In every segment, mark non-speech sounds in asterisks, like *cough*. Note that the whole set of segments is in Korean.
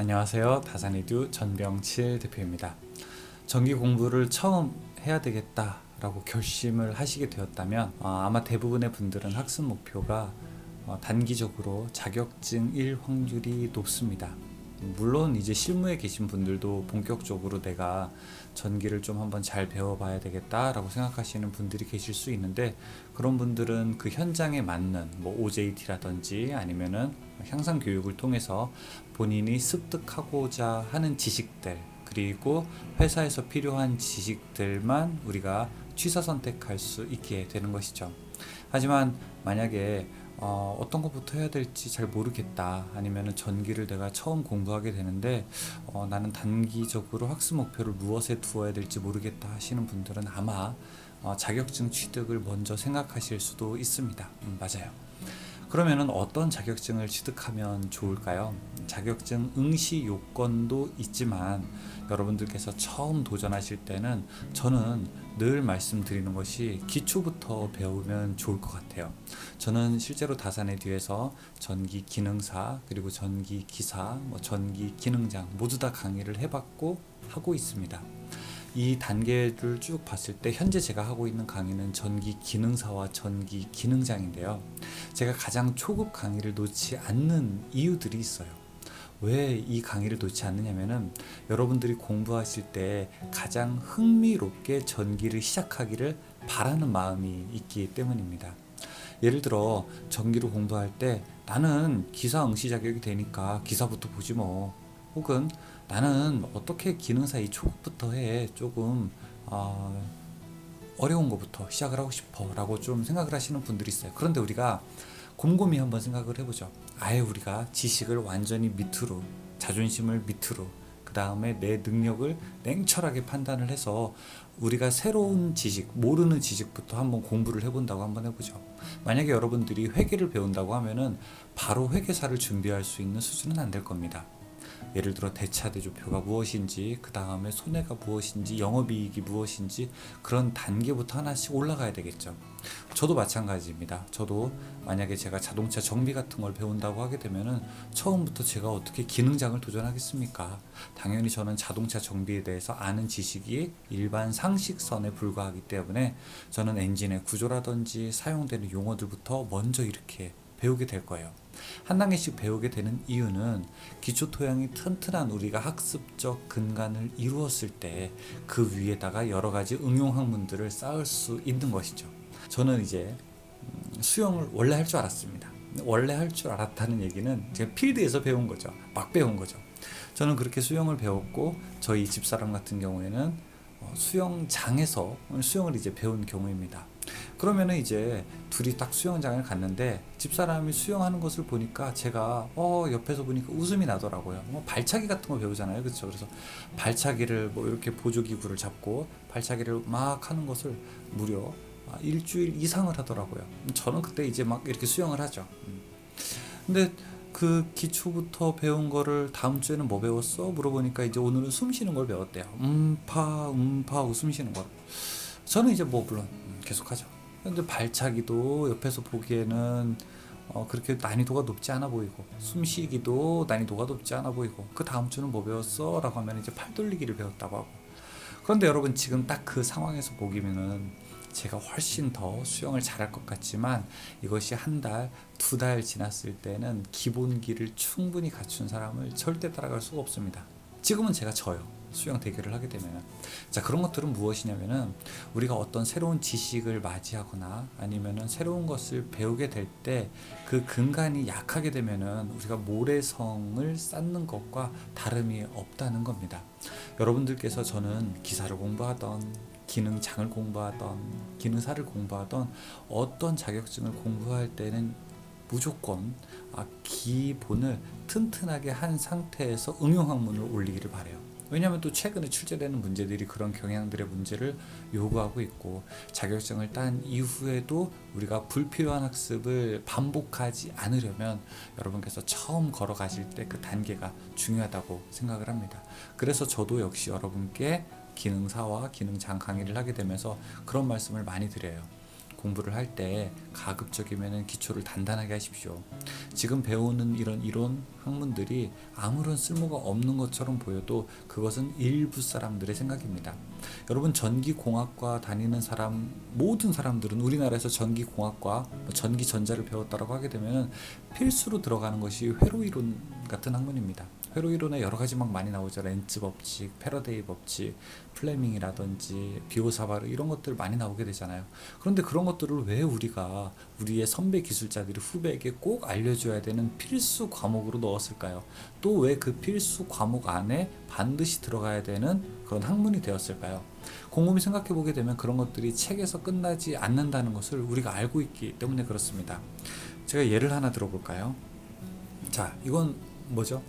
안녕하세요. 다산이듀 전병칠 대표입니다. 전기 공부를 처음 해야 되겠다라고 결심을 하시게 되었다면 어, 아마 대부분의 분들은 학습 목표가 어, 단기적으로 자격증일 확률이 높습니다. 물론 이제 실무에 계신 분들도 본격적으로 내가 전기를 좀 한번 잘 배워봐야 되겠다라고 생각하시는 분들이 계실 수 있는데 그런 분들은 그 현장에 맞는 뭐 OJT라든지 아니면은 향상 교육을 통해서 본인이 습득하고자 하는 지식들 그리고 회사에서 필요한 지식들만 우리가 취사 선택할 수 있게 되는 것이죠. 하지만 만약에 어, 어떤 것부터 해야 될지 잘 모르겠다. 아니면은 전기를 내가 처음 공부하게 되는데 어, 나는 단기적으로 학습 목표를 무엇에 두어야 될지 모르겠다 하시는 분들은 아마 어, 자격증 취득을 먼저 생각하실 수도 있습니다. 음, 맞아요. 그러면은 어떤 자격증을 취득하면 좋을까요? 자격증 응시 요건도 있지만 여러분들께서 처음 도전하실 때는 저는 늘 말씀드리는 것이 기초부터 배우면 좋을 것 같아요. 저는 실제로 다산의 뒤에서 전기 기능사 그리고 전기 기사, 뭐 전기 기능장 모두 다 강의를 해봤고 하고 있습니다. 이 단계를 쭉 봤을 때 현재 제가 하고 있는 강의는 전기 기능사와 전기 기능장인데요. 제가 가장 초급 강의를 놓지 않는 이유들이 있어요. 왜 이 강의를 놓지 않느냐면은 여러분들이 공부하실 때 가장 흥미롭게 전기를 시작하기를 바라는 마음이 있기 때문입니다. 예를 들어 전기를 공부할 때 나는 기사 응시 자격이 되니까 기사부터 보지 뭐 혹은 나는 어떻게 기능사 이 초급부터 해 조금 어, 어려운 것부터 시작을 하고 싶어 라고 좀 생각을 하시는 분들이 있어요. 그런데 우리가 곰곰이 한번 생각을 해보죠. 아예 우리가 지식을 완전히 밑으로 자존심을 밑으로 그 다음에 내 능력을 냉철하게 판단을 해서 우리가 새로운 지식, 모르는 지식부터 한번 공부를 해본다고 한번 해보죠. 만약에 여러분들이 회계를 배운다고 하면은 바로 회계사를 준비할 수 있는 수준은 안 될 겁니다. 예를 들어 대차 대조표가 무엇인지 그 다음에 손해가 무엇인지 영업이익이 무엇인지 그런 단계부터 하나씩 올라가야 되겠죠. 저도 마찬가지입니다. 저도 만약에 제가 자동차 정비 같은 걸 배운다고 하게 되면은 처음부터 제가 어떻게 기능장을 도전하겠습니까? 당연히 저는 자동차 정비에 대해서 아는 지식이 일반 상식선에 불과하기 때문에 저는 엔진의 구조라든지 사용되는 용어들부터 먼저 이렇게 배우게 될 거예요. 한 단계씩 배우게 되는 이유는 기초 토양이 튼튼한 우리가 학습적 근간을 이루었을 때 그 위에다가 여러 가지 응용 학문들을 쌓을 수 있는 것이죠. 저는 이제 음, 수영을 원래 할 줄 알았습니다. 원래 할 줄 알았다는 얘기는 제가 필드에서 배운 거죠. 막 배운 거죠. 저는 그렇게 수영을 배웠고 저희 집사람 같은 경우에는 어, 수영장에서 수영을 이제 배운 경우입니다. 그러면은 이제 둘이 딱 수영장을 갔는데 집사람이 수영하는 것을 보니까 제가 어 옆에서 보니까 웃음이 나더라고요. 뭐 발차기 같은 거 배우잖아요, 그렇죠? 그래서 발차기를 뭐 이렇게 보조 기구를 잡고 발차기를 막 하는 것을 무려 아, 일주일 이상을 하더라고요. 저는 그때 이제 막 이렇게 수영을 하죠. 음. 근데 그 기초부터 배운 거를 다음 주에는 뭐 배웠어? 물어보니까 이제 오늘은 숨 쉬는 걸 배웠대요. 음파 음파 하고 숨 쉬는 거. 저는 이제 뭐 물론 음, 계속 하죠. 근데 발차기도 옆에서 보기에는 어, 그렇게 난이도가 높지 않아 보이고 숨쉬기도 난이도가 높지 않아 보이고 그 다음 주는 뭐 배웠어? 라고 하면 이제 팔 돌리기를 배웠다고 하고 그런데 여러분 지금 딱 그 상황에서 보기면은 제가 훨씬 더 수영을 잘할 것 같지만 이것이 한 달, 두 달 지났을 때는 기본기를 충분히 갖춘 사람을 절대 따라갈 수가 없습니다. 지금은 제가 져요. 수영 대결을 하게 되면 자 그런 것들은 무엇이냐면은 우리가 어떤 새로운 지식을 맞이하거나 아니면은 새로운 것을 배우게 될 때 그 근간이 약하게 되면은 우리가 모래성을 쌓는 것과 다름이 없다는 겁니다. 여러분들께서 저는 기사를 공부하던 기능장을 공부하던 기능사를 공부하던 어떤 자격증을 공부할 때는 무조건 아, 기본을 튼튼하게 한 상태에서 응용 학문을 올리기를 바래요. 왜냐하면 또 최근에 출제되는 문제들이 그런 경향들의 문제를 요구하고 있고 자격증을 딴 이후에도 우리가 불필요한 학습을 반복하지 않으려면 여러분께서 처음 걸어가실 때 그 단계가 중요하다고 생각을 합니다. 그래서 저도 역시 여러분께 기능사와 기능장 강의를 하게 되면서 그런 말씀을 많이 드려요. 공부를 할 때 가급적이면 기초를 단단하게 하십시오. 지금 배우는 이런 이론 학문들이 아무런 쓸모가 없는 것처럼 보여도 그것은 일부 사람들의 생각입니다. 여러분 전기공학과 다니는 사람 모든 사람들은 우리나라에서 전기공학과 뭐 전기전자를 배웠다라고 하게 되면 필수로 들어가는 것이 회로 이론 같은 학문입니다. 회로 이론에 여러 가지 막 많이 나오죠. 렌츠 법칙, 패러데이 법칙, 플레밍이라든지 비오사바르 이런 것들 많이 나오게 되잖아요. 그런데 그런 것들을 왜 우리가 우리의 선배 기술자들이 후배에게 꼭 알려줘야 되는 필수 과목으로 넣었을까요? 또 왜 그 필수 과목 안에 반드시 들어가야 되는 그런 학문이 되었을까요? 곰곰이 생각해 보게 되면 그런 것들이 책에서 끝나지 않는다는 것을 우리가 알고 있기 때문에 그렇습니다. 제가 예를 하나 들어볼까요? 자, 이건 뭐죠?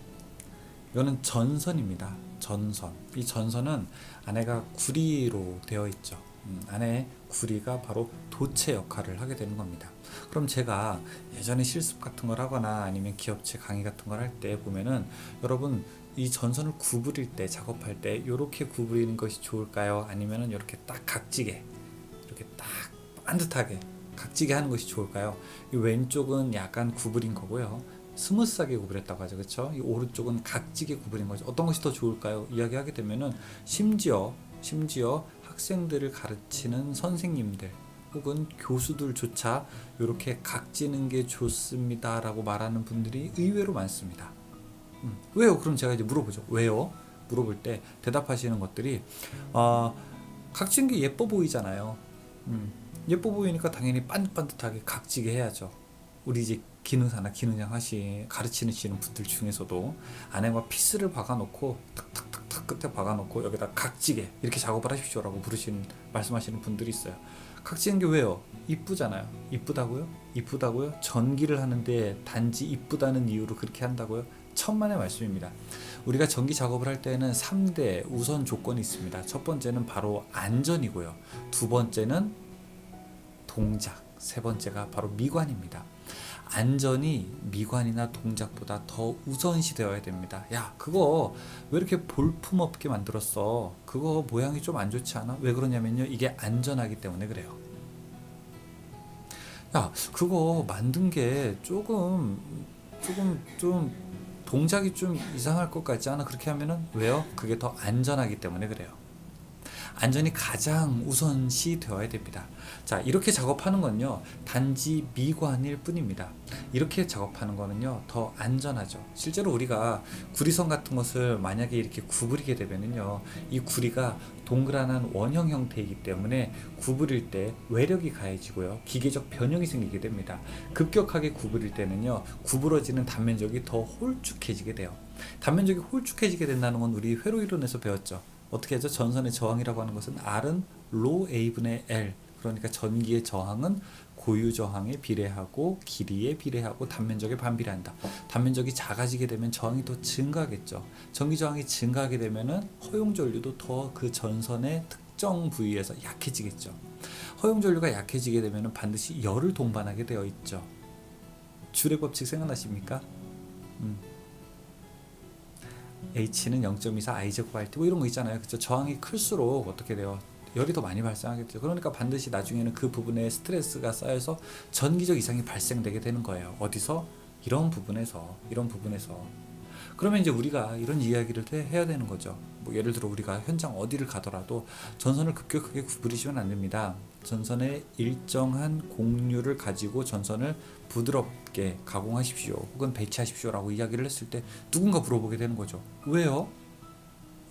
이거는 전선입니다. 전선. 이 전선은 안에가 구리로 되어 있죠. 음, 안에 구리가 바로 도체 역할을 하게 되는 겁니다. 그럼 제가 예전에 실습 같은 걸 하거나 아니면 기업체 강의 같은 걸 할 때 보면은 여러분 이 전선을 구부릴 때 작업할 때 이렇게 구부리는 것이 좋을까요? 아니면은 이렇게 딱 각지게 이렇게 딱 반듯하게 각지게 하는 것이 좋을까요? 이 왼쪽은 약간 구부린 거고요. 스무스하게 구부렸다고 하죠. 그렇죠? 이 오른쪽은 각지게 구부린 거죠. 어떤 것이 더 좋을까요? 이야기하게 되면은 심지어 심지어 학생들을 가르치는 선생님들 혹은 교수들조차 이렇게 각지는 게 좋습니다라고 말하는 분들이 의외로 많습니다. 음, 왜요? 그럼 제가 이제 물어보죠. 왜요? 물어볼 때 대답하시는 것들이 어, 각진 게 예뻐 보이잖아요. 음, 예뻐 보이니까 당연히 반듯반듯하게 각지게 해야죠. 우리 이제 기능사나 기능장 하시 가르치는 시는 분들 중에서도 안에가 피스를 박아놓고 탁탁탁탁 끝에 박아놓고 여기다 각지게 이렇게 작업을 하십시오라고 부르시는 말씀하시는 분들이 있어요. 각지는 게 왜요? 이쁘잖아요. 이쁘다고요? 이쁘다고요? 전기를 하는데 단지 이쁘다는 이유로 그렇게 한다고요? 천만의 말씀입니다. 우리가 전기 작업을 할 때는 3대 우선 조건이 있습니다. 첫 번째는 바로 안전이고요. 두 번째는 동작, 세 번째가 바로 미관입니다. 안전이 미관이나 동작보다 더 우선시 되어야 됩니다. 야, 그거 왜 이렇게 볼품없게 만들었어? 그거 모양이 좀 안 좋지 않아? 왜 그러냐면요. 이게 안전하기 때문에 그래요. 야, 그거 만든 게 조금, 조금, 좀, 동작이 좀 이상할 것 같지 않아? 그렇게 하면은, 왜요? 그게 더 안전하기 때문에 그래요. 안전이 가장 우선시 되어야 됩니다. 자, 이렇게 작업하는 건요, 단지 미관일 뿐입니다. 이렇게 작업하는 거는요, 더 안전하죠. 실제로 우리가 구리선 같은 것을 만약에 이렇게 구부리게 되면은요, 이 구리가 동그란한 원형 형태이기 때문에 구부릴 때 외력이 가해지고요, 기계적 변형이 생기게 됩니다. 급격하게 구부릴 때는요, 구부러지는 단면적이 더 홀쭉해지게 돼요. 단면적이 홀쭉해지게 된다는 건 우리 회로 이론에서 배웠죠. 어떻게 하죠? 전선의 저항이라고 하는 것은 R은 로 A분의 L 그러니까 전기의 저항은 고유 저항에 비례하고 길이에 비례하고 단면적에 반비례한다. 단면적이 작아지게 되면 저항이 더 증가하겠죠. 전기 저항이 증가하게 되면은 허용 전류도 더 그 전선의 특정 부위에서 약해지겠죠. 허용 전류가 약해지게 되면은 반드시 열을 동반하게 되어 있죠. 줄의 법칙 생각나십니까? 음. H는 0.24 I 제곱 RT 뭐 이런 거 있잖아요. 그죠? 저항이 클수록 어떻게 돼요? 열이 더 많이 발생하겠죠. 그러니까 반드시 나중에는 그 부분에 스트레스가 쌓여서 전기적 이상이 발생되게 되는 거예요. 어디서? 이런 부분에서, 이런 부분에서. 그러면 이제 우리가 이런 이야기를 해- 해야 되는 거죠. 뭐 예를 들어 우리가 현장 어디를 가더라도 전선을 급격하게 구부리시면 안 됩니다. 전선의 일정한 공률을 가지고 전선을 부드럽게 가공하십시오. 혹은 배치하십시오라고 이야기를 했을 때 누군가 물어보게 되는 거죠. 왜요?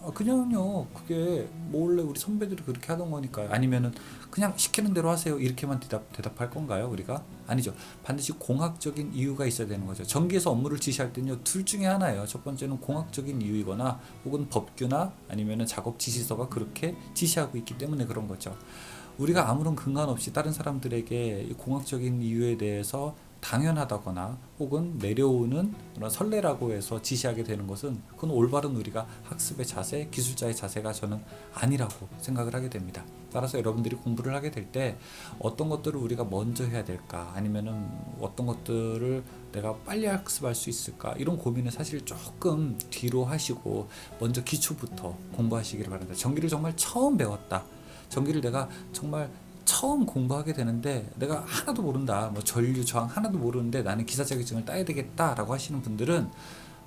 아, 그냥요. 그게 몰래 우리 선배들이 그렇게 하던 거니까요. 아니면은 그냥 시키는 대로 하세요. 이렇게만 대답 대답할 건가요? 우리가 아니죠. 반드시 공학적인 이유가 있어야 되는 거죠. 전기에서 업무를 지시할 때는요. 둘 중에 하나예요. 첫 번째는 공학적인 이유이거나 혹은 법규나 아니면은 작업 지시서가 그렇게 지시하고 있기 때문에 그런 거죠. 우리가 아무런 근간 없이 다른 사람들에게 이 공학적인 이유에 대해서 당연하다거나 혹은 내려오는 그런 설레라고 해서 지시하게 되는 것은 그건 올바른 우리가 학습의 자세, 기술자의 자세가 저는 아니라고 생각을 하게 됩니다. 따라서 여러분들이 공부를 하게 될 때 어떤 것들을 우리가 먼저 해야 될까 아니면은 어떤 것들을 내가 빨리 학습할 수 있을까 이런 고민을 사실 조금 뒤로 하시고 먼저 기초부터 공부하시기를 바랍니다. 전기를 정말 처음 배웠다. 전기를 내가 정말 처음 공부하게 되는데 내가 하나도 모른다. 뭐 전류 저항 하나도 모르는데 나는 기사 자격증을 따야 되겠다라고 하시는 분들은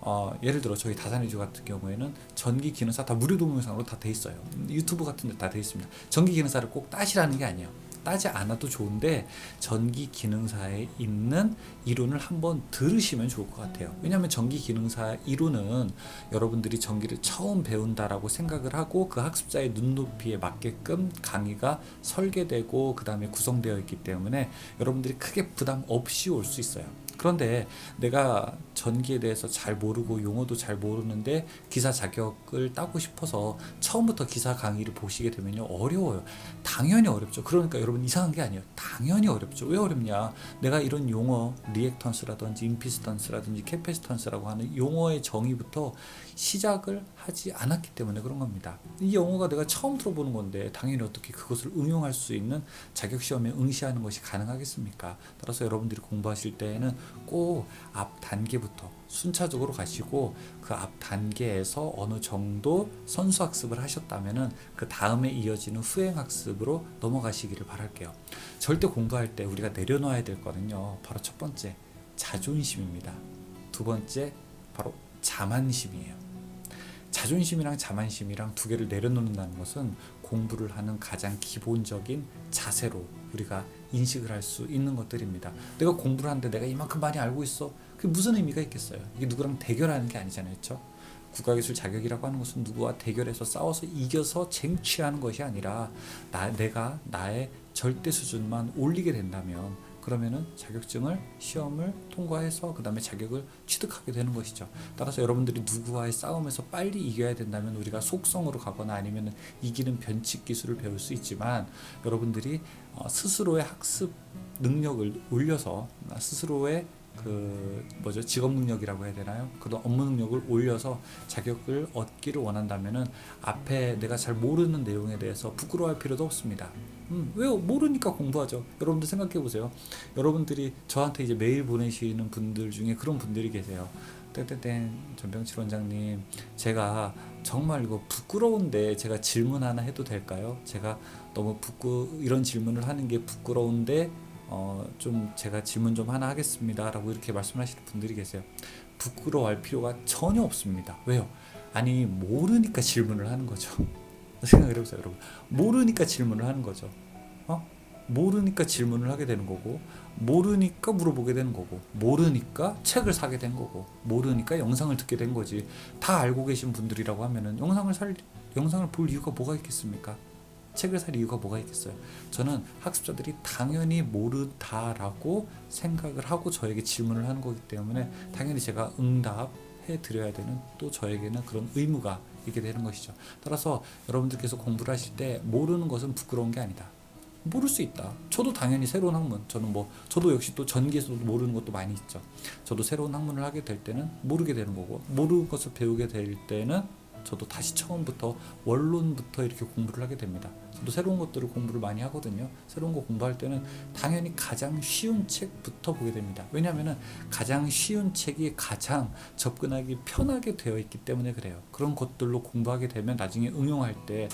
어, 예를 들어 저희 다산이주 같은 경우에는 전기 기능사 다 무료 동영상으로 다 돼 있어요. 유튜브 같은 데 다 돼 있습니다. 전기 기능사를 꼭 따시라는 게 아니에요. 따지 않아도 좋은데 전기 기능사에 있는 이론을 한번 들으시면 좋을 것 같아요. 왜냐하면 전기 기능사 이론은 여러분들이 전기를 처음 배운다라고 생각을 하고 그 학습자의 눈높이에 맞게끔 강의가 설계되고 그 다음에 구성되어 있기 때문에 여러분들이 크게 부담 없이 올 수 있어요. 그런데 내가 전기에 대해서 잘 모르고 용어도 잘 모르는데 기사 자격을 따고 싶어서 처음부터 기사 강의를 보시게 되면요 어려워요. 당연히 어렵죠. 그러니까 여러분 이상한 게 아니에요. 당연히 어렵죠. 왜 어렵냐? 내가 이런 용어 리액턴스라든지 임피스턴스라든지 캐패시턴스라고 하는 용어의 정의부터 시작을 하지 않았기 때문에 그런 겁니다. 이 영어가 내가 처음 들어보는 건데 당연히 어떻게 그것을 응용할 수 있는 자격 시험에 응시하는 것이 가능하겠습니까? 따라서 여러분들이 공부하실 때에는 꼭 앞 단계부터 순차적으로 가시고 그 앞 단계에서 어느 정도 선수 학습을 하셨다면은 그 다음에 이어지는 후행 학습으로 넘어가시기를 바랄게요. 절대 공부할 때 우리가 내려놓아야 될 거는요. 바로 첫 번째 자존심입니다. 두 번째 바로 자만심이에요. 자존심이랑 자만심이랑 두 개를 내려놓는다는 것은 공부를 하는 가장 기본적인 자세로 우리가 인식을 할 수 있는 것들입니다. 내가 공부를 하는데 내가 이만큼 많이 알고 있어. 그게 무슨 의미가 있겠어요? 이게 누구랑 대결하는 게 아니잖아요. 그렇죠? 국가기술 자격이라고 하는 것은 누구와 대결해서 싸워서 이겨서 쟁취하는 것이 아니라 나, 내가 나의 절대 수준만 올리게 된다면 그러면은 자격증을 시험을 통과해서 그 다음에 자격을 취득하게 되는 것이죠. 따라서 여러분들이 누구와의 싸움에서 빨리 이겨야 된다면 우리가 속성으로 가거나 아니면 이기는 변칙 기술을 배울 수 있지만 여러분들이 어, 스스로의 학습 능력을 올려서 스스로의 그 뭐죠 직업 능력이라고 해야 되나요? 그런 업무 능력을 올려서 자격을 얻기를 원한다면은 앞에 내가 잘 모르는 내용에 대해서 부끄러워할 필요도 없습니다. 음, 왜요? 모르니까 공부하죠. 여러분들 생각해 보세요. 여러분들이 저한테 이제 메일 보내시는 분들 중에 그런 분들이 계세요. 땡땡땡 전병칠 원장님, 제가 정말 이거 부끄러운데 제가 질문 하나 해도 될까요? 제가 너무 부끄 이런 질문을 하는 게 부끄러운데 어, 좀 제가 질문 좀 하나 하겠습니다 라고 이렇게 말씀하시는 분들이 계세요. 부끄러워할 필요가 전혀 없습니다. 왜요? 아니 모르니까 질문을 하는 거죠. *laughs* 생각을 해보세요, 여러분. 모르니까 질문을 하는 거죠. 어? 모르니까 질문을 하게 되는 거고, 모르니까 물어보게 되는 거고, 모르니까 책을 사게 된 거고, 모르니까 영상을 듣게 된 거지. 다 알고 계신 분들이라고 하면은 영상을 살 영상을 볼 이유가 뭐가 있겠습니까? 책을 살 이유가 뭐가 있겠어요? 저는 학습자들이 당연히 모르다라고 생각을 하고 저에게 질문을 하는 거기 때문에 당연히 제가 응답해 드려야 되는 또 저에게는 그런 의무가 있게 되는 것이죠. 따라서 여러분들께서 공부를 하실 때 모르는 것은 부끄러운 게 아니다. 모를 수 있다. 저도 당연히 새로운 학문, 저는 뭐 저도 역시 또 전기에서도 모르는 것도 많이 있죠. 저도 새로운 학문을 하게 될 때는 모르게 되는 거고 모르는 것을 배우게 될 때는 저도 다시 처음부터 원론부터 이렇게 공부를 하게 됩니다. 저도 새로운 것들을 공부를 많이 하거든요. 새로운 거 공부할 때는 당연히 가장 쉬운 책부터 보게 됩니다. 왜냐하면 가장 쉬운 책이 가장 접근하기 편하게 되어 있기 때문에 그래요. 그런 것들로 공부하게 되면 나중에 응용할 때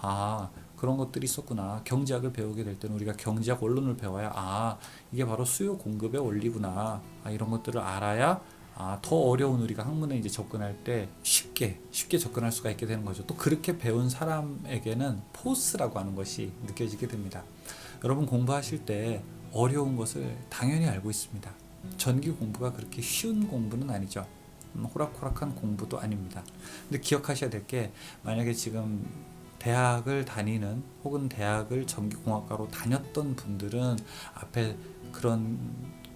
아, 그런 것들이 있었구나. 경제학을 배우게 될 때는 우리가 경제학 원론을 배워야 아, 이게 바로 수요 공급의 원리구나. 아, 이런 것들을 알아야 아, 더 어려운 우리가 학문에 이제 접근할 때 쉽게 쉽게 접근할 수가 있게 되는 거죠. 또 그렇게 배운 사람에게는 포스라고 하는 것이 느껴지게 됩니다. 여러분 공부하실 때 어려운 것을 당연히 알고 있습니다. 전기 공부가 그렇게 쉬운 공부는 아니죠. 음, 호락호락한 공부도 아닙니다. 근데 기억하셔야 될 게 만약에 지금 대학을 다니는 혹은 대학을 전기공학과로 다녔던 분들은 앞에 그런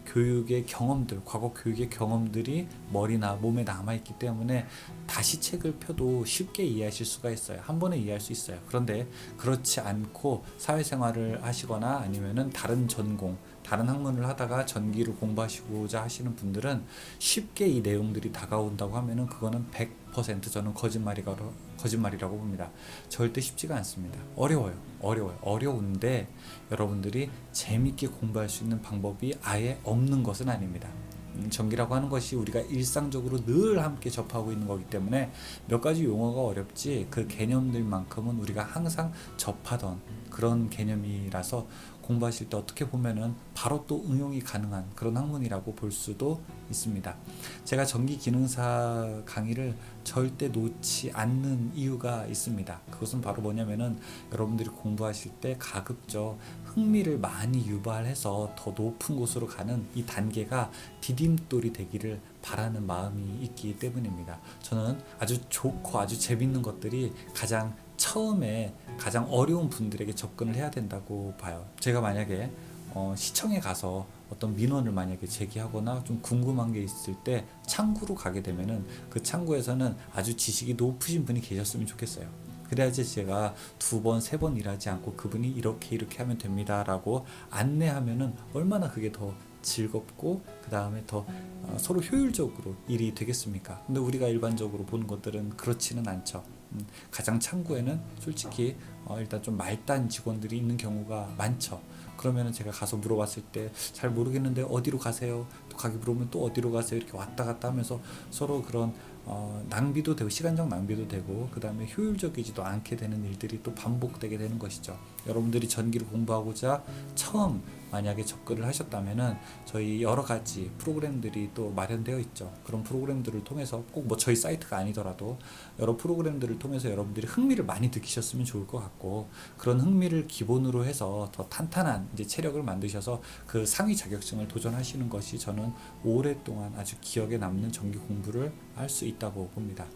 교육의 경험들, 과거 교육의 경험들이 머리나 몸에 남아있기 때문에 다시 책을 펴도 쉽게 이해하실 수가 있어요. 한 번에 이해할 수 있어요. 그런데 그렇지 않고 사회생활을 하시거나 아니면은 다른 전공, 다른 학문을 하다가 전기를 공부하시고자 하시는 분들은 쉽게 이 내용들이 다가온다고 하면은 그거는 100% 저는 거짓말이라고 거짓말이라고 봅니다. 절대 쉽지가 않습니다. 어려워요. 어려워요. 어려운데 여러분들이 재밌게 공부할 수 있는 방법이 아예 없는 것은 아닙니다. 음, 전기라고 하는 것이 우리가 일상적으로 늘 함께 접하고 있는 거기 때문에 몇 가지 용어가 어렵지 그 개념들만큼은 우리가 항상 접하던 그런 개념이라서 공부하실 때 어떻게 보면은 바로 또 응용이 가능한 그런 학문이라고 볼 수도 있습니다. 제가 전기 기능사 강의를 절대 놓지 않는 이유가 있습니다. 그것은 바로 뭐냐면은 여러분들이 공부하실 때 가급적 흥미를 많이 유발해서 더 높은 곳으로 가는 이 단계가 디딤돌이 되기를 바라는 마음이 있기 때문입니다. 저는 아주 좋고 아주 재밌는 것들이 가장 처음에 가장 어려운 분들에게 접근을 해야 된다고 봐요. 제가 만약에 어, 시청에 가서 어떤 민원을 만약에 제기하거나 좀 궁금한 게 있을 때 창구로 가게 되면은 그 창구에서는 아주 지식이 높으신 분이 계셨으면 좋겠어요. 그래야지 제가 두 번, 세 번 일하지 않고 그분이 이렇게 이렇게 하면 됩니다 라고 안내하면은 얼마나 그게 더 즐겁고 그 다음에 더 어, 서로 효율적으로 일이 되겠습니까? 근데 우리가 일반적으로 보는 것들은 그렇지는 않죠. 음, 가장 창구에는 솔직히 어, 일단 좀 말단 직원들이 있는 경우가 많죠. 그러면은 제가 가서 물어봤을 때 잘 모르겠는데 어디로 가세요? 또 가기 물어보면 또 어디로 가세요? 이렇게 왔다 갔다 하면서 서로 그런 어, 낭비도 되고 시간적 낭비도 되고 그 다음에 효율적이지도 않게 되는 일들이 또 반복되게 되는 것이죠. 여러분들이 전기를 공부하고자 처음 만약에 접근을 하셨다면은 저희 여러 가지 프로그램들이 또 마련되어 있죠. 그런 프로그램들을 통해서 꼭 뭐 저희 사이트가 아니더라도 여러 프로그램들을 통해서 여러분들이 흥미를 많이 느끼셨으면 좋을 것 같고 그런 흥미를 기본으로 해서 더 탄탄한 이제 체력을 만드셔서 그 상위 자격증을 도전하시는 것이 저는 오랫동안 아주 기억에 남는 전기 공부를 할 수 있다고 봅니다.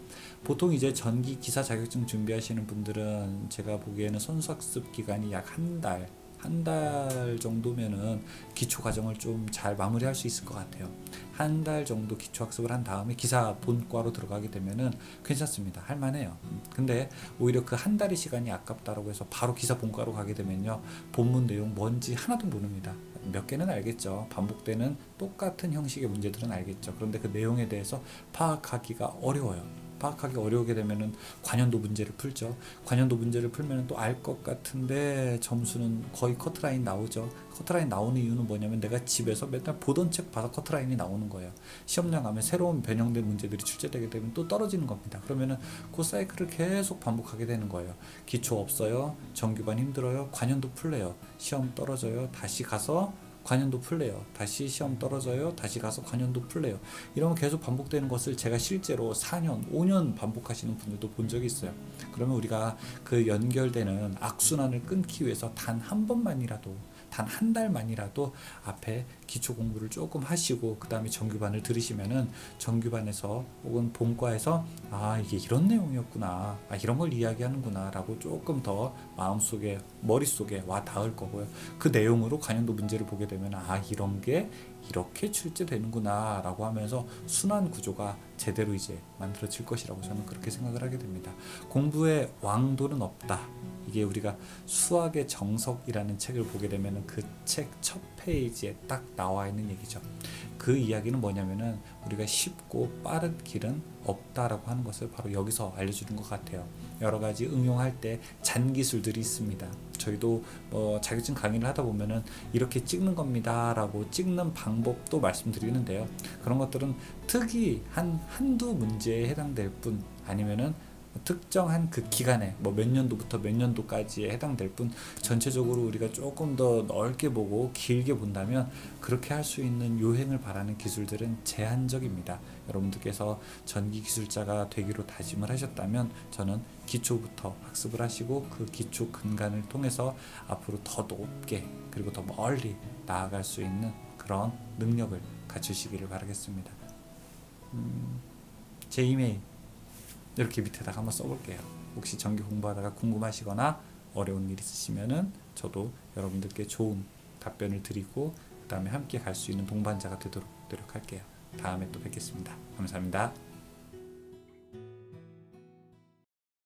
보통 이제 전기 기사 자격증 준비하시는 분들은 제가 보기에는 선수학습 기간이 약 한 달, 한 달 정도면은 기초 과정을 좀 잘 마무리할 수 있을 것 같아요. 한 달 정도 기초 학습을 한 다음에 기사 본과로 들어가게 되면은 괜찮습니다. 할 만해요. 음, 근데 오히려 그 한 달의 시간이 아깝다라고 해서 바로 기사 본과로 가게 되면요. 본문 내용 뭔지 하나도 모릅니다. 몇 개는 알겠죠. 반복되는 똑같은 형식의 문제들은 알겠죠. 그런데 그 내용에 대해서 파악하기가 어려워요. 파악하기 어려우게 되면은 관연도 문제를 풀죠. 관연도 문제를 풀면은 또알 것 같은데 점수는 거의 커트라인 나오죠. 커트라인 나오는 이유는 뭐냐면 내가 집에서 맨날 보던 책 봐서 커트라인이 나오는 거예요. 시험장 가면 새로운 변형된 문제들이 출제되게 되면 또 떨어지는 겁니다. 그러면은 그 사이클을 계속 반복하게 되는 거예요. 기초 없어요. 정규반 힘들어요. 관연도 풀래요. 시험 떨어져요. 다시 가서 관연도 풀래요. 다시 시험 떨어져요. 다시 가서 관연도 풀래요. 이러면 계속 반복되는 것을 제가 실제로 4년, 5년 반복하시는 분들도 본 적이 있어요. 그러면 우리가 그 연결되는 악순환을 끊기 위해서 단 한 번만이라도 단 한 달만이라도 앞에 기초 공부를 조금 하시고 그 다음에 정규반을 들으시면은 정규반에서 혹은 본과에서 아 이게 이런 내용이었구나 아 이런 걸 이야기하는구나 라고 조금 더 마음속에 머릿속에 와 닿을 거고요. 그 내용으로 관련도 문제를 보게 되면 아 이런 게 이렇게 출제되는구나 라고 하면서 순환 구조가 제대로 이제 만들어질 것이라고 저는 그렇게 생각을 하게 됩니다 공부의 왕도는 없다 이게 우리가 수학의 정석이라는 책을 보게 되면 그 책 첫 페이지에 딱 나와 있는 얘기죠. 그 이야기는 뭐냐면은 우리가 쉽고 빠른 길은 없다라고 하는 것을 바로 여기서 알려주는 것 같아요. 여러 가지 응용할 때 잔기술들이 있습니다. 저희도 뭐 자격증 강의를 하다 보면은 이렇게 찍는 겁니다라고 찍는 방법도 말씀드리는데요. 그런 것들은 특이 한 한두 문제에 해당될 뿐 아니면은 특정한 그 기간에 뭐 몇 년도부터 몇 년도까지에 해당될 뿐 전체적으로 우리가 조금 더 넓게 보고 길게 본다면 그렇게 할 수 있는 요행을 바라는 기술들은 제한적입니다. 여러분들께서 전기 기술자가 되기로 다짐을 하셨다면 저는 기초부터 학습을 하시고 그 기초 근간을 통해서 앞으로 더 높게 그리고 더 멀리 나아갈 수 있는 그런 능력을 갖추시기를 바라겠습니다. 음, 제 이메일 이렇게 밑에다가 한번 써볼게요. 혹시 전기 공부하다가 궁금하시거나 어려운 일 있으시면은 저도 여러분들께 좋은 답변을 드리고 그 다음에 함께 갈 수 있는 동반자가 되도록 노력할게요. 다음에 또 뵙겠습니다. 감사합니다.